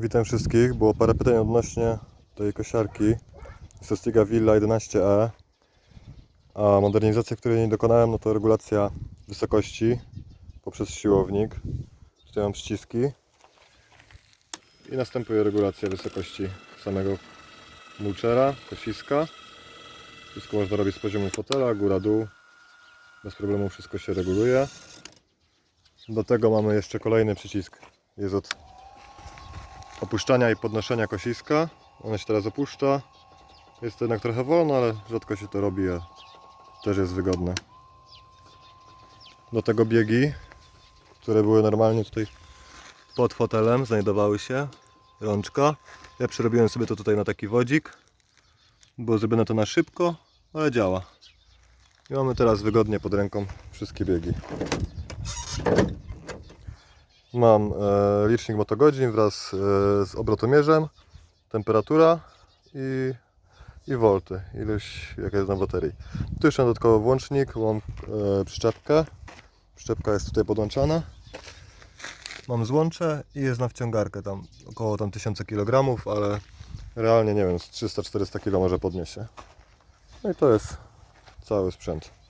Witam wszystkich. Było parę pytań odnośnie tej kosiarki Sostiga Villa 11e. A modernizacja, której nie dokonałem, no to regulacja wysokości poprzez siłownik. Tutaj mam przyciski. I następuje regulacja wysokości samego mulchera, kosiska. Wszystko można robić z poziomu fotela, góra, dół. Bez problemu wszystko się reguluje. Do tego mamy jeszcze kolejny przycisk. Jest od opuszczania i podnoszenia kosiska. Ona się teraz opuszcza. Jest to jednak trochę wolno, ale rzadko się to robi, a też jest wygodne. Do tego biegi, które były normalnie tutaj pod fotelem, znajdowały się. Rączka. Ja przerobiłem sobie to tutaj na taki wodzik. Było zrobione to na szybko, ale działa. I mamy teraz wygodnie pod ręką wszystkie biegi. Mam e, licznik motogodzin wraz e, z obrotomierzem, temperatura i, i volty, ilość jaka jest na baterii. Tu jeszcze dodatkowo włącznik, mam e, przyczepkę. Przyczepka jest tutaj podłączana. Mam złącze i jest na wciągarkę tam około tam 1000 kg, ale realnie nie wiem, z 300-400 kg może podniesie. No i to jest cały sprzęt.